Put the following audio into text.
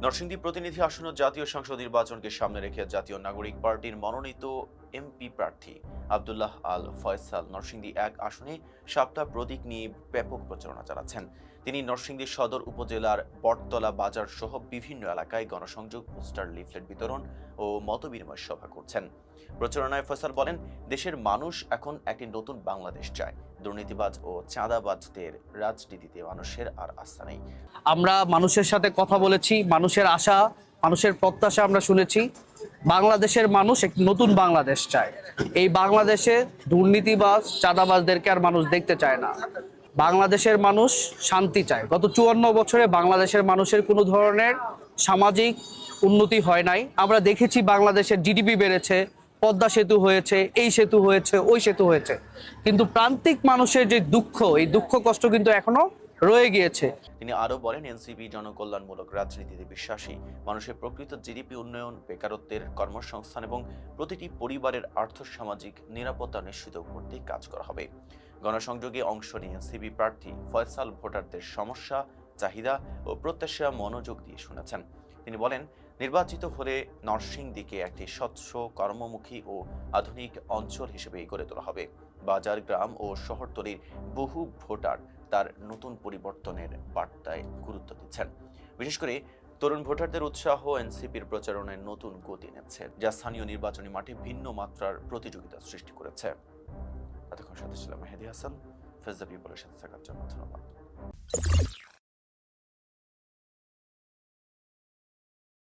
নরসিংদী প্রতিনিধি আসন্ন জাতীয় সংসদ নির্বাচনকে সামনে রেখে জাতীয় নাগরিক পার্টির মনোনীত এমপি প্রার্থী আব্দুল্লাহ আল ফয়সাল নরসিংদী এক আসনে সাপ্তাহ প্রতীক নিয়ে ব্যাপক প্রচারণা চালাচ্ছেন। তিনি নরসিংদী সদর উপজেলার বটতলা বাজার সহ বিভিন্ন এলাকায় গণসংযোগ, পোস্টার, লিফলেট বিতরণ ও মতবিনিময় সভা করছেন। প্রচারণায় ফয়সাল বলেন, দেশের মানুষ এখন একটি নতুন বাংলাদেশ চায়। দুর্নীতিবাজ ও চাঁদাবাজদের রাজনীতিতে মানুষের আর আস্থা নেই। আমরা মানুষের সাথে কথা বলেছি, মানুষের আশা, মানুষের প্রত্যাশা আমরা শুনেছি। বাংলাদেশের মানুষ এক নতুন বাংলাদেশ চায়। এই বাংলাদেশে দুর্নীতিবাজ, চাঁদাবাজদেরকে আর মানুষ দেখতে চায় না। বাংলাদেশের মানুষ শান্তি চায়। গত চুয়ান্ন বছরে বাংলাদেশের মানুষের কোনো ধরনের সামাজিক উন্নতি হয় নাই। আমরা দেখেছি বাংলাদেশের জিডিপি বেড়েছে, পদ্মা সেতু হয়েছে, এই সেতু হয়েছে, ওই সেতু হয়েছে। কিন্তু প্রান্তিক মানুষের যে দুঃখ, এই দুঃখ, কষ্ট কিন্তু এখনও রয়ে গিয়েছে। তিনি আরও বলেন, এনসিপি জনকল্যাণমূলক রাজনীতিতে বিশ্বাসী, মানুষের প্রকৃত জিডিপি উন্নয়ন, বেকারত্বের কর্মসংস্থান এবং প্রতিটি পরিবারের আর্থসামাজিক নিরাপত্তা নিশ্চিত করতে কাজ করা হবে। গণসংযোগে অংশ নিয়ে এনসিপি প্রার্থী ফয়সাল ভোটারদের সমস্যা, চাহিদা ও প্রত্যাশা মনোযোগ দিয়ে শুনেছেন। তিনি বলেন নির্বাচিত হলে নরসিংদীকে একটি স্বচ্ছ, কর্মমুখী ও আধুনিক অঞ্চল হিসেবে গড়ে তোলা হবে। বাজার গ্রাম ও শহরতলির বহু ভোটার তার নতুন পরিবর্তনের বার্তায় গুরুত্ব দিচ্ছেন। বিশেষ করে তরুণ ভোটারদের উৎসাহ এনসিপির প্রচারণায় নতুন গতি এনেছে যা স্থানীয় নির্বাচনী মাঠে ভিন্ন মাত্রার প্রতিযোগিতা সৃষ্টি করেছে। এতক্ষণ সাথে ছিলাম মেহেদি হাসান। ফেজ দ্য পিপলের সাথে থাকার জন্য ধন্যবাদ।